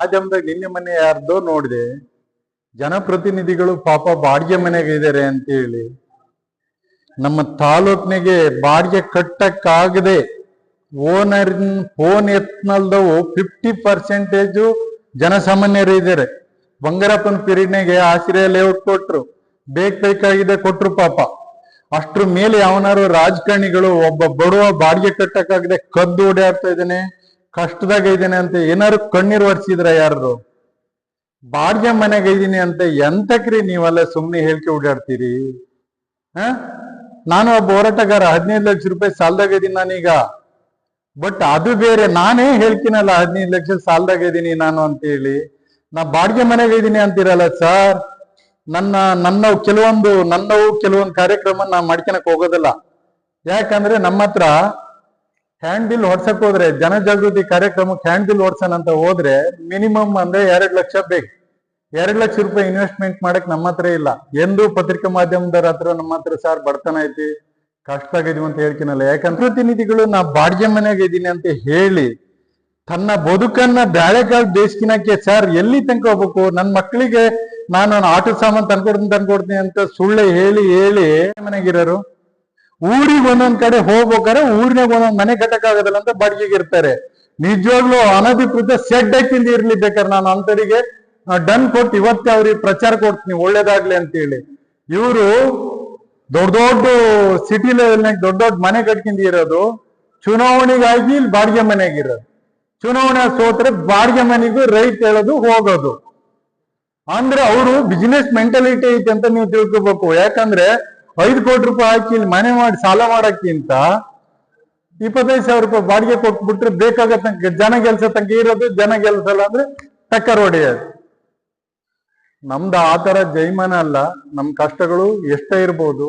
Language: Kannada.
ಮಾಧ್ಯಮದಾಗ ನಿನ್ನೆ ಮನೆ ಯಾರ್ದೋ ನೋಡಿದೆ, ಜನಪ್ರತಿನಿಧಿಗಳು ಪಾಪ ಬಾಡಿಗೆ ಮನೆಗೆ ಇದ್ದಾರೆ ಅಂತ ಹೇಳಿ ನಮ್ಮ ತಾಲೂಕ್ನಿಗೆ ಬಾಡಿಗೆ ಕಟ್ಟಕ್ಕಾಗದೆ ಓನರ್ ಫೋನ್ ಎತ್ನಲ್ದವು ಫಿಫ್ಟಿ ಪರ್ಸೆಂಟೇಜು ಜನಸಾಮಾನ್ಯರು ಇದ್ದಾರೆ ಬಂಗಾರಪ್ಪನ ಪಿರಿಯಡ್ನಾಗೆ ಆಶ್ರಯ ಲೇಔಟ್ ಕೊಟ್ರು. ಬೇಕ್ ಬೇಕಾಗಿದೆ ಕೊಟ್ರು ಪಾಪ. ಅಷ್ಟ್ರ ಮೇಲೆ ಯಾವನಾರು ರಾಜಕಾರಣಿಗಳು ಒಬ್ಬ ಬಡವ ಬಾಡಿಗೆ ಕಟ್ಟಕ್ಕಾಗದೆ ಕದ್ದು ಓಡಾಡ್ತಾ ಇದ್ದಾನೆ. ಕಷ್ಟದಾಗ ಇದ್ದೀನಿ ಅಂತ ಏನಾದ್ರು ಕಣ್ಣೀರು ಒರ್ಸಿದ್ರ ಯಾರು ಬಾಡಿಗೆ ಮನೆಗೆ ಇದ್ದೀನಿ ಅಂತ ಎಂತಕ್ರಿ ನೀವೆಲ್ಲ ಸುಮ್ಮನೆ ಹೇಳ್ಕೆ ಓಡಾಡ್ತೀರಿ? ಹ? ನಾನು ಒಬ್ಬ ಹೋರಾಟಗಾರ, ಹದಿನೈದು ಲಕ್ಷ ರೂಪಾಯಿ ಸಾಲದಾಗ ಇದೀನಿ ನಾನೀಗ. ಬಟ್ ಅದು ಬೇರೆ, ನಾನೇ ಹೇಳ್ತೀನಲ್ಲ ಹದಿನೈದು ಲಕ್ಷ ಸಾಲದಾಗ ಇದೀನಿ ನಾನು ಅಂತ ಹೇಳಿ ನಾ ಬಾಡಿಗೆ ಮನೆಗೆ ಇದ್ದೀನಿ ಅಂತೀರಲ್ಲ ಸರ್? ನನ್ನ ನನ್ನ ಕೆಲವೊಂದು, ನನ್ನವು ಕೆಲವೊಂದು ಕಾರ್ಯಕ್ರಮ ನಾ ಮಾಡ್ಕೊಳಕ್ ಹೋಗೋದಿಲ್ಲ. ಯಾಕಂದ್ರೆ ನಮ್ಮ ಹತ್ರ ಹ್ಯಾಂಡ್ ಬಿಲ್ ಹೊಡ್ಸಕ್ ಹೋದ್ರೆ ಜನಜಾಗೃತಿ ಕಾರ್ಯಕ್ರಮಕ್ಕೆ ಹ್ಯಾಂಡ್ ಬಿಲ್ ಹೊಡ್ಸೋಣ ಅಂತ ಹೋದ್ರೆ ಮಿನಿಮಮ್ ಅಂದ್ರೆ ಎರಡ್ ಲಕ್ಷ ಬೇಕು. ಎರಡ್ ಲಕ್ಷ ರೂಪಾಯಿ ಇನ್ವೆಸ್ಟ್ಮೆಂಟ್ ಮಾಡಕ್ ನಮ್ಮ ಹತ್ರ ಇಲ್ಲ. ಎಂದು ಪತ್ರಿಕಾ ಮಾಧ್ಯಮದವ್ರ ಹತ್ರ ನಮ್ಮ ಹತ್ರ ಸರ್ ಬಡತನ ಐತಿ, ಕಷ್ಟ ಆಗಿದೀವಿ ಅಂತ ಹೇಳ್ತೀನಲ್ಲ. ಯಾಕಂದ್ರೆ ಪ್ರತಿನಿಧಿಗಳು, ನಾ ಬಾಡಿಗೆ ಮನೆಯಾಗ ಇದ್ದೀನಿ ಅಂತ ಹೇಳಿ ತನ್ನ ಬದುಕನ್ನ ಬ್ಯಾಳೆಕಾಳು ಬೇಸ್ಕಿನಕ್ಕೆ ಸರ್ ಎಲ್ಲಿ ತನಕ ಹೋಗ್ಬೇಕು? ನನ್ನ ಮಕ್ಕಳಿಗೆ ನಾನು ಆಟೋ ಸಾಮಾನು ತಂದ್ಕೊಡ್ತೀನಿ ತಂದ್ಕೊಡ್ತೀನಿ ಅಂತ ಸುಳ್ಳೆ ಹೇಳಿ ಹೇಳಿ ಮನೆಗಿರೋರು ಊರಿಗೆ ಒಂದೊಂದ್ ಕಡೆ ಹೋಗ್ಬೇಕಾರೆ ಊರಿನಾಗ ಒಂದೊಂದ್ ಮನೆ ಕಟ್ಟಕ್ಕಾಗೋದಿಲ್ಲ ಅಂತ ಬಾಡಿಗೆಗೆ ಇರ್ತಾರೆ. ನಿಜವಾಗ್ಲೂ ಅನಧಿಕೃತ ಸೆಡ್ ಹಾಕಿಂದ ಇರ್ಲಿ ಬೇಕಾದ್ರೆ ನಾನು ಅಂತರಿಗೆ ಡನ್ ಕೊಟ್ಟು ಇವತ್ತೇ ಅವ್ರಿಗೆ ಪ್ರಚಾರ ಕೊಡ್ತೀನಿ ಒಳ್ಳೇದಾಗ್ಲಿ ಅಂತ ಹೇಳಿ ಇವರು ದೊಡ್ಡ ದೊಡ್ಡ ಸಿಟಿ ಲೆವೆಲ್ನಾಗ ದೊಡ್ಡ ದೊಡ್ಡ ಮನೆ ಕಟ್ಕಿಂದ ಇರೋದು ಚುನಾವಣೆಗಾಗಿ ಇಲ್ಲಿ ಬಾಡಿಗೆ ಮನೆಯಾಗಿರೋದು ಚುನಾವಣೆ ಸೋತ್ರೆ ಬಾಡಿಗೆ ಮನೆಗೂ ರೈಟ್ ಹೇಳೋದು, ಹೋಗೋದು. ಅಂದ್ರೆ ಅವರು ಬಿಸಿನೆಸ್ ಮೆಂಟಾಲಿಟಿ ಐತೆ ಅಂತ ನೀವು ತಿಳ್ಕೊಬೇಕು. ಯಾಕಂದ್ರೆ ಐದು ಕೋಟಿ ರೂಪಾಯಿ ಹಾಕಿ ಇಲ್ಲಿ ಮನೆ ಮಾಡಿ, ಸಾಲ ಮಾಡಕ್ಕಿಂತ ಇಪ್ಪತ್ತೈದು ಸಾವಿರ ರೂಪಾಯಿ ಬಾಡಿಗೆ ಕೊಟ್ಬಿಟ್ರೆ ಬೇಕಾಗ ತನಕ ಜನ ಗೆಲ್ಸ ತನಕ ಇರೋದು ಜನ ಗೆಲ್ಸಲ್ಲ ಅಂದ್ರೆ ಟಕ್ಕರ್ ಹೊಡೆಯೋದು ನಮ್ದು ಆ ಥರ ಜೈಮಾನ ಅಲ್ಲ, ನಮ್ ಕಷ್ಟಗಳು ಎಷ್ಟೇ ಇರ್ಬೋದು.